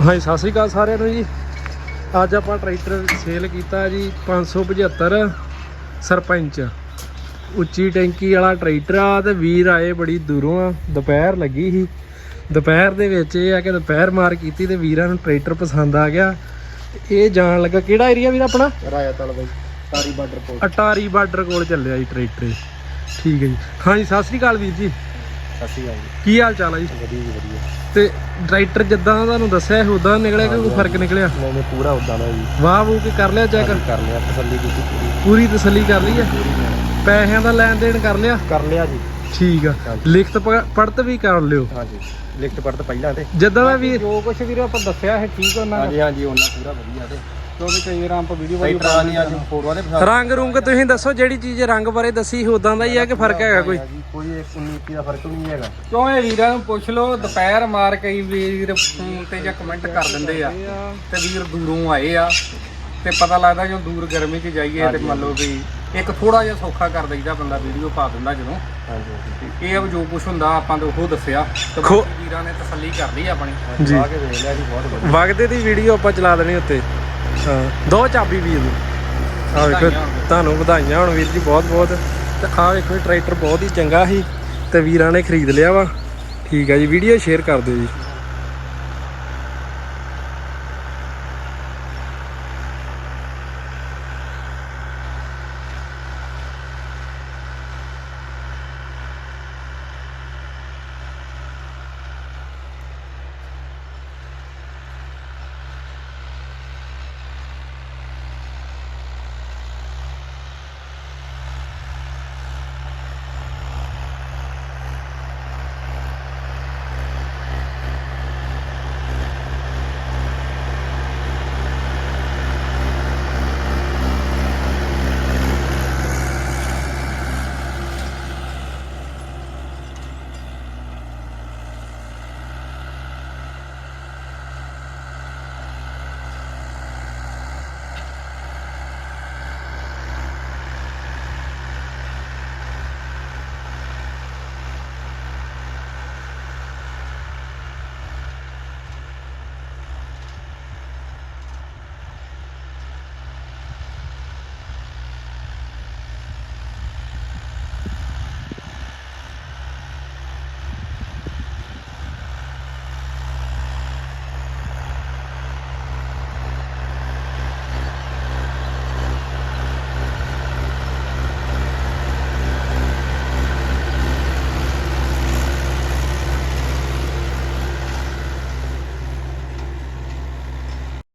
ਹਾਂਜੀ ਸਤਿ ਸ੍ਰੀ ਅਕਾਲ ਸਾਰਿਆਂ ਨੂੰ ਜੀ। ਅੱਜ ਆਪਾਂ ਟਰੈਕਟਰ ਸੇਲ ਕੀਤਾ ਜੀ 575 ਸਰਪੰਚ। ਉੱਚੀ ਟੈਂਕੀ ਵਾਲਾ ਟਰੈਕਟਰ ਆ ਤੇ ਵੀਰ ਆਏ ਬੜੀ ਦੂਰੋਂ ਆ ਦੁਪਹਿਰ ਲੱਗੀ ਸੀ। ਦੁਪਹਿਰ ਦੇ ਵਿੱਚ ਇਹ ਆ ਕਿ ਦੁਪਹਿਰ ਮਾਰ ਕੀਤੀ ਤੇ ਵੀਰਾਂ ਨੂੰ ਟਰੈਕਟਰ ਪਸੰਦ ਆ ਗਿਆ। ਇਹ ਜਾਣ ਲੱਗਾ ਕਿਹੜਾ ਏਰੀਆ ਵੀਰ ਆਪਣਾ? ਰਾਇਆ ਤਲ ਬਾਈ ਤਾਰੀ ਬਾਰਡਰ ਕੋਲ। ਅਟਾਰੀ ਬਾਰਡਰ ਕੋਲ ਚੱਲਿਆ ਜੀ ਟਰੈਕਟਰ। ਠੀਕ ਹੈ ਜੀ। ਹਾਂਜੀ ਸਤਿ ਸ੍ਰੀ ਅਕਾਲ ਵੀਰ ਜੀ। ਕੀ ਹਾਲ ਚਾਲ ਆ ਜੀ? ਵਧੀਆ ਜੀ ਵਧੀਆ। ਤੇ ਟਰੈਕਟਰ ਜਿੱਦਾਂ ਤੁਹਾਨੂੰ ਦੱਸਿਆ ਸੀ ਉਦਾਂ ਨਿਕਲਿਆ ਕਿ ਕੋਈ ਫ਼ਰਕ ਨਿਕਲਿਆ? ਨਹੀਂ ਨਹੀਂ ਪੂਰਾ ਉਦਾਂ ਦਾ ਜੀ। ਵਾਹ ਵੂ ਕੇ ਕਰ ਲਿਆ ਚੈੱਕ ਕਰ ਲਿਆ ਤਸੱਲੀ ਕੀਤੀ ਪੂਰੀ। ਪੂਰੀ ਤਸੱਲੀ ਕਰ ਲਈ ਹੈ ਪੈਸਿਆਂ ਦਾ ਲੈਣ ਦੇਣ ਕਰ ਲਿਆ? ਕਰ ਲਿਆ ਜੀ। ਠੀਕ ਆ। ਲਿਖਤ ਪੜਤ ਵੀ ਕਰ ਲਿਓ। ਹਾਂਜੀ। ਲਿਖਤ ਪੜਤ ਪਹਿਲਾਂ ਤੇ। ਜਿੱਦਾਂ ਦਾ ਵੀ ਜੋ ਕੁਛ ਵੀਰੇ ਆਪਾਂ ਦੱਸਿਆ ਹੈ ਠੀਕ ਉਹਨਾਂ ਹਾਂਜੀ ਹਾਂਜੀ ਉਹਨਾਂ ਪੂਰਾ ਵਧੀਆ ਤੇ। ਕਿਉਂਕਿ ਕਈ ਵਾਰ ਆਪਾਂ ਵੀਡੀਓ ਬਾਈ ਟਰਾ ਨਹੀਂ ਅੱਜ ਫੋਟੋਆਂ ਦੇ ਪਸੰਦ ਰੰਗ ਰੁੰਗ ਤੁਸੀਂ ਦੱਸੋ ਜਿਹੜੀ ਚੀਜ਼ ਰੰਗ ਬਾਰੇ ਦੱਸੀ ਉਦਾਂ ਦਾ ਹੀ ਆ ਕਿ ਫ਼ਰਕ ਹੈਗਾ ਕੋਈ? ਕੋਈ 19 ਦਾ ਫ਼ਰਕ ਨਹੀਂ ਹੈਗਾ। ਕਿਉਂ ਇਹ ਵੀਰਾਂ ਨੂੰ ਪੁੱਛ ਲਓ ਦੁਪਹਿਰ ਮਾਰ ਕਈ ਵੀਰ ਫੋਨ ਤੇ ਜਾਂ ਕਮੈਂਟ ਕਰ ਦਿੰਦੇ ਆ। ਤੇ ਵੀਰ ਦੂਰੋਂ ਆਏ ਆ ਤੇ ਪਤਾ ਲੱਗਦਾ ਜਦੋਂ ਦੂਰ ਗਰਮੀ 'ਚ ਜਾਈਏ ਤੇ ਮੰਨ ਲਓ ਵੀ ਇੱਕ ਥੋੜਾ ਜਿਹਾ ਸੌਖਾ ਕਰ ਦਈਦਾ ਬੰਦਾ ਵੀਡੀਓ ਪਾ ਦਿੰਦਾ ਜਦੋਂ। ਹਾਂਜੀ ਇਹ ਜੋ ਕੁਛ ਹੁੰਦਾ ਆਪਾਂ ਤਾਂ ਉਹ ਦੱਸਿਆ। ਤੇ ਖੋ- ਬਾਕੀ ਵੀਰਾਂ ਨੇ ਤਸੱਲੀ ਕਰ ਲਈ ਆਪਣੀ। ਜੀ। ਆ ਕੇ ਵੇਖ ਲਿਆ ਜੀ ਬਹੁਤ ਵਧੀਆ। ਵਗਦੇ ਦੀ ਵੀਡੀਓ ਆਪਾਂ ਚਲਾ ਦੇਣੀ ਉੱਤੇ। ਹਾਂ। ਦੋ ਚਾਬੀ ਵੀਰ ਨੂੰ ਆ ਵੇਖੋ। ਤੁਹਾਨੂੰ ਵਧਾਈਆਂ ਹੁਣ ਵੀਰ ਜੀ ਬਹੁਤ ਬਹੁਤ। ਤੇ ਆ ਵੇਖੋ ਇਹ ਟਰੈਕਟਰ ਬਹੁਤ ਹੀ ਚੰਗਾ ਸੀ ਤੇ ਵੀਰਾਂ ਨੇ ਖਰੀਦ ਲਿਆ ਵਾ। ਠੀਕ ਆ ਜੀ ਵੀਡੀਓ ਸ਼ੇਅਰ ਕਰ ਦਿਓ ਜੀ।